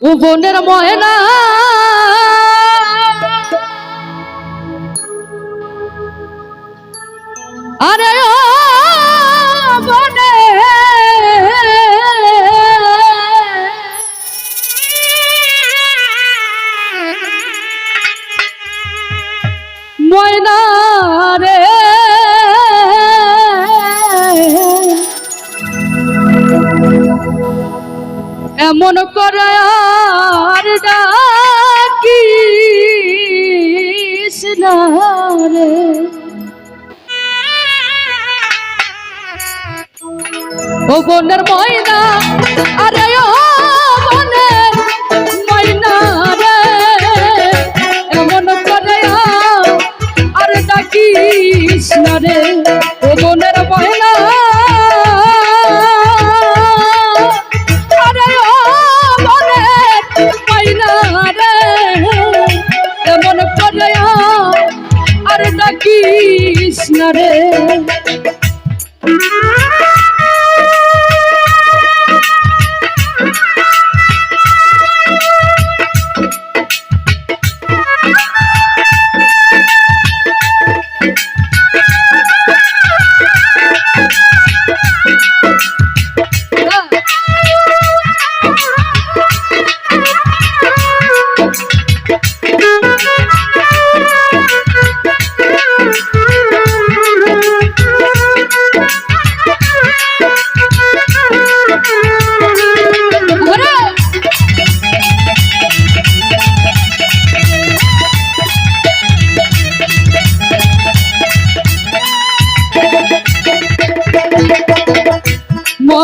ভুবনের ময়না। আরে বনে। ময়না রে। এমন করে আর ডাকিস না রে ও বোনের ময়না আরে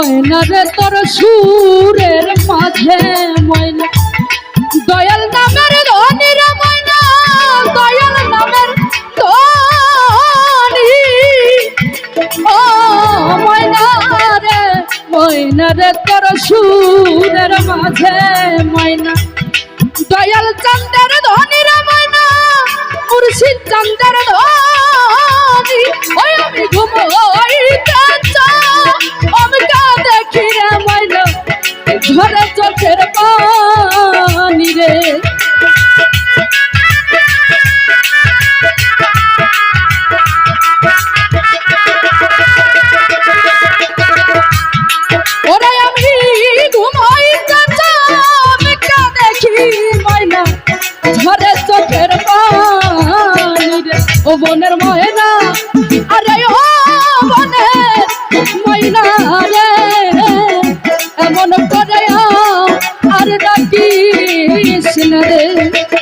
ময়না রে, তোর সুরের মাঝে ময়না। দয়াল নামের ধনী রে ময়না, দয়াল নামের ধনী ও ময়না রে ময়না রে, তোর সুরের মাঝে ময়না। দয়াল চন্দ্রের ধনী রে ময়না, মুর্শিদ চন্দ্রের ধনী না রে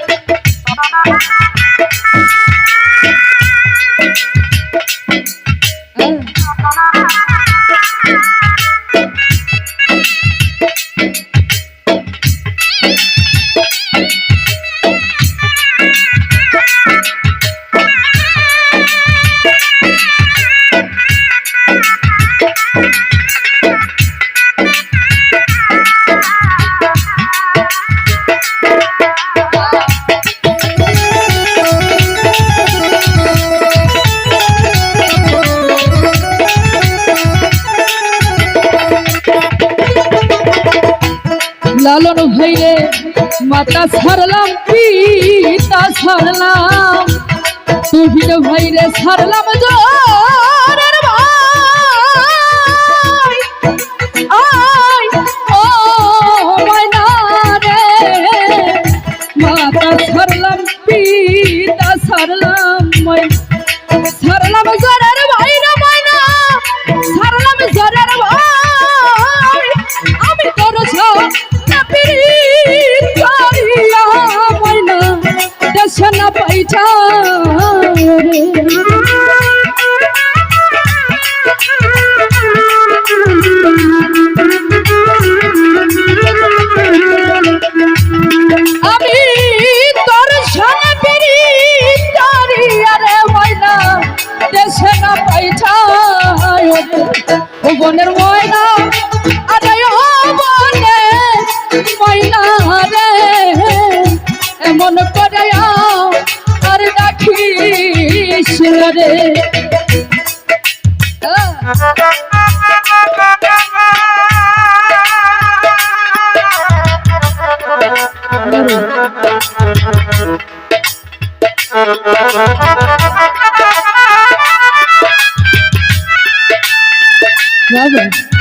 লালন ভাইরে মাতা ছাড়লাম পিতা ছাড়লাম। তুহিন ভাইরে ছাড়লাম জোরের বনের ময়না আরে ও বনে ময়না রে এমন করে আর ডাকিস রে Love it.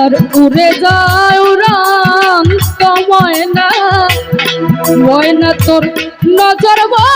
আর ঘুরে যাও রাম ময়না ময়না তোর নজর বা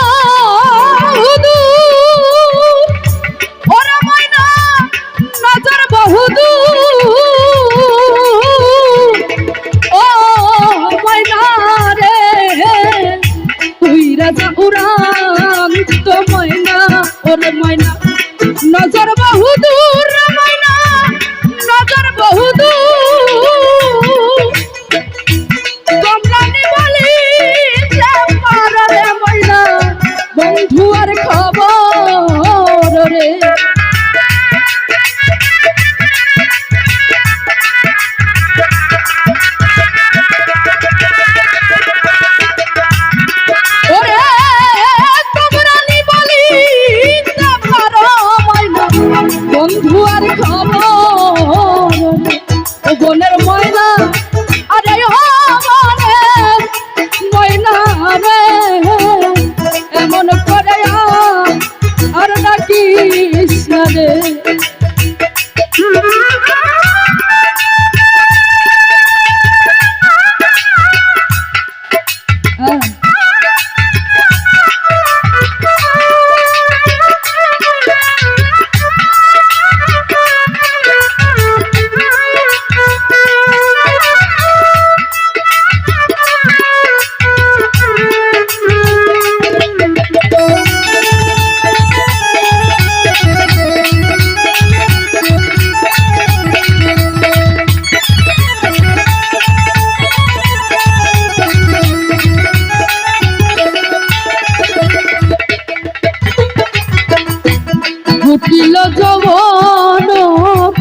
যৌবন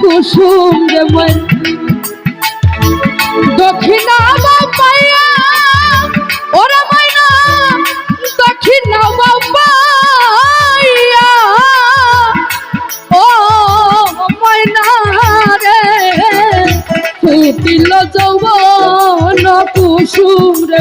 কুসুম যেমন। দক্ষিণা পাইয়া ওরা মাইনা, দক্ষিণা পাইয়া ও মাইনা রে, ফুটিল যৌবন কুসুম রে